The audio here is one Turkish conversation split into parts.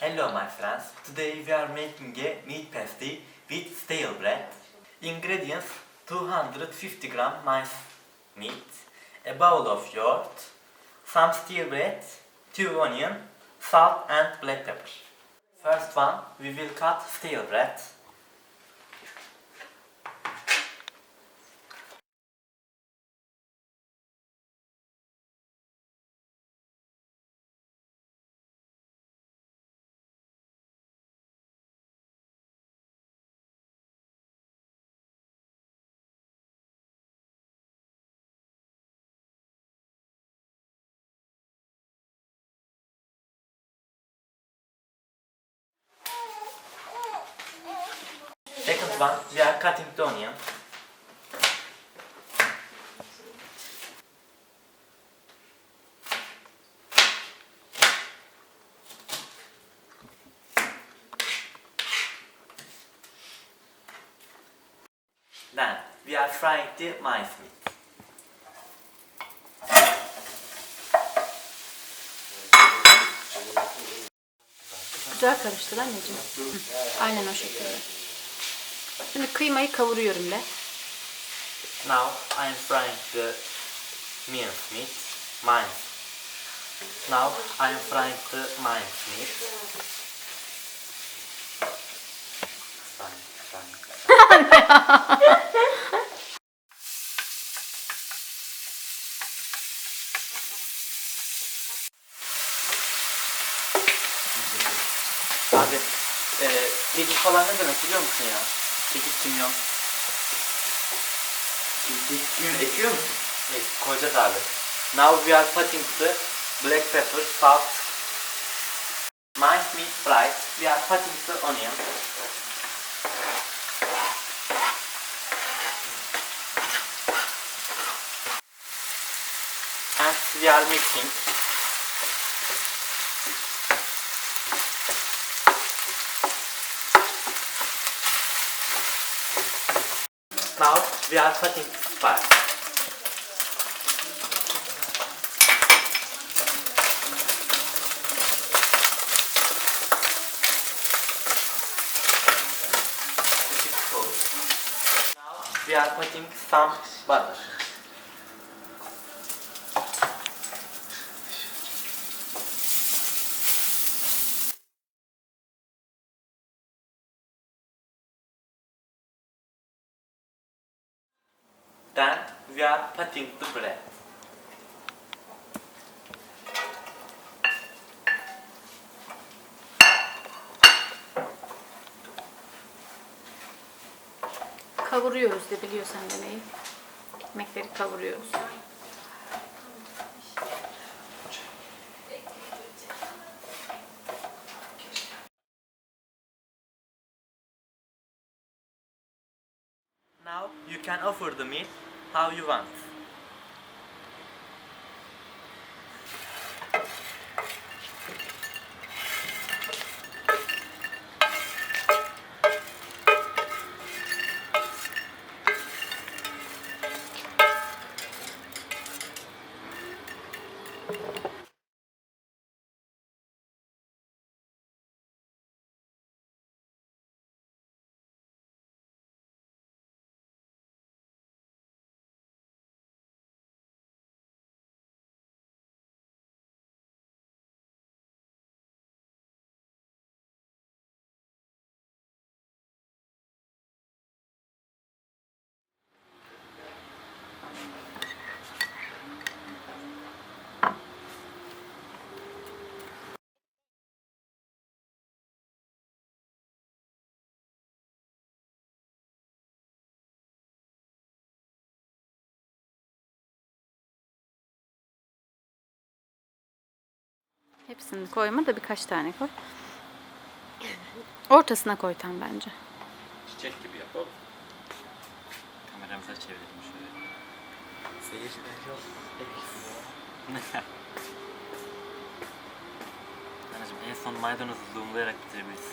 Hello my friends, today we are making a meat pasty with stale bread. Ingredients 250 gram mice meat, a bowl of yogurt, some stale bread, 2 onion, salt and black pepper. First one, we will cut stale bread. Second one, we are cutting the. Then we are frying the mice meat. Güzel karıştır anneciğim. Hı, Aynen o şekilde. Şimdi kıymayı kavuruyorum de. Now I am frying the mince meat, mine. Now I am frying the mince meat. Abi, e, kekik falan ne demek biliyor musun ya? Kekik kimyon. Kekik kimyon ekiyor musun? Evet, koyacağız abi. Now we are putting the black pepper, salt, minced meat fried. We are putting the onion. And we are mixing. Now we are putting spice. Now we are putting some butter. Then we are putting the bread. Kavuruyoruz de biliyorsan demeyi. Ekmekleri kavuruyoruz. Now you can offer the meat how you want. Hepsini koyma da birkaç tane koy. Ortasına koy tam bence. Çiçek gibi yapalım. Kameramıza çevirelim şöyle. Seyirciler yok. Anacığım en son maydanozu zoomlayarak bitirebiliriz.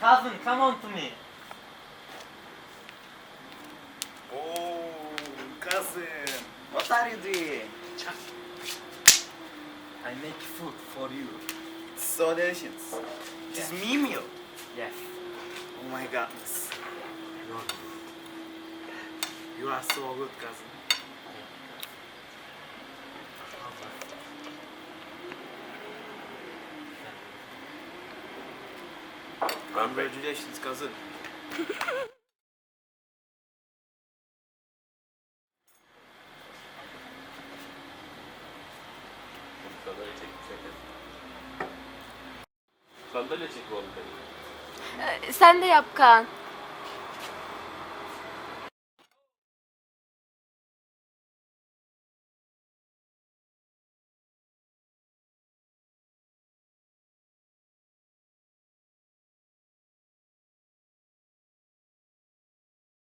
Cousin, come on to me. Oh, cousin. What are you doing? I make food for you. So delicious. It's yes. meal. Yes. Oh my goodness. You are so good, cousin. Congratulations, cousin. Sandalye çek, çek. Sandalye çek oğlum benim. Sen de yap Kaan.